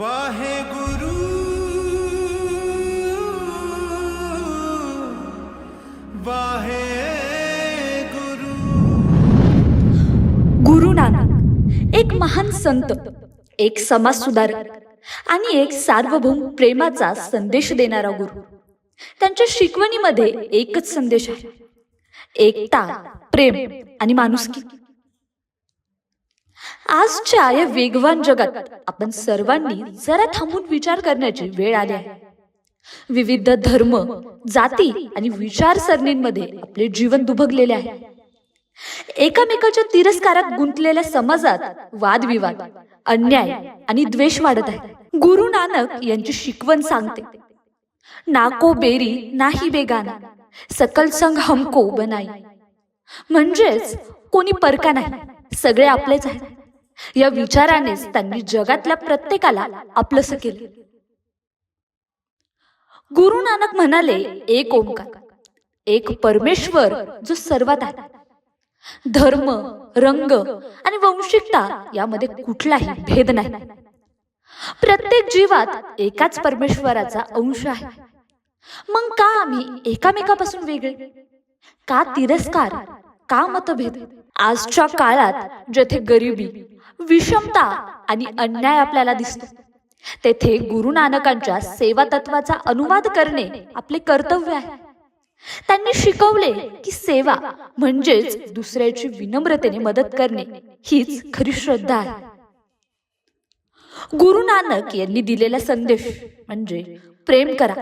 गुरु। गुरु। नानक एक महान संत एक समाज सुधारक आणि एक सार्वभौम प्रेमाचा संदेश देणारा गुरु. त्यांच्या शिकवणीमध्ये एकच संदेश आहे. एकता प्रेम आणि माणुसकी. आजच्या या वेगवान जगात आपण सर्वांनी जरा थांबून विचार करण्याची वेळ आली आहे. विविध धर्म जाती आणि विचारसरणींमध्ये आपले जीवन दुभगलेले आहे. एकामेकाच्या तिरस्कारात गुंतलेल्या समाजात वादविवाद अन्याय आणि द्वेष वाढत आहे गुरु नानक यांची शिकवण सांगते नाको बेरी नाही बेगाना सकल संग हमको बनाई. म्हणजेच कोणी परका नाही सगळे आपलेच आहेत. या विचारानेच त्यांनी जगातल्या प्रत्येकाला आपलंस केलं. गुरु नानक म्हणाले एक ओंकार एक परमेश्वर जो सर्वात आहे. धर्म रंग आणि वंशिकता यामध्ये कुठलाही भेद नाही. प्रत्येक जीवात एकाच परमेश्वराचा अंश आहे. मग का आम्ही एकामेकापासून वेगळे? का तिरस्कार का मतभेद? आजच्या काळात जेथे गरिबी विषमता आणि अन्याय आपल्याला दिसतो. तेथे गुरु नानकांच्या सेवा तत्वाचा अनुवाद करणे आपले कर्तव्य आहे. त्यांनी शिकवले की सेवा म्हणजेच दुसऱ्याची विनम्रतेने मदत करणे हीच खरी श्रद्धा आहे. गुरु नानक यांनी दिलेला संदेश म्हणजे प्रेम करा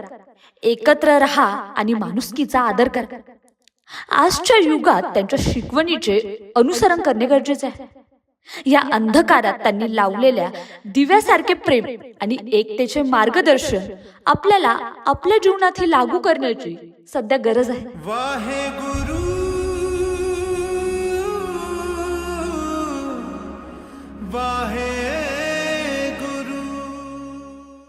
एकत्र राहा आणि माणुसकीचा आदर करा. आजच्या युगात त्यांच्या शिकवणीचे अनुसरण करणे गरजेचे आहे. या अंधकारात त्यांनी लावलेल्या दिव्यासारखे प्रेम आणि एकतेचे मार्गदर्शन आपल्याला आपल्या जीवनात ही लागू करण्याची सध्या गरज आहे. वाहे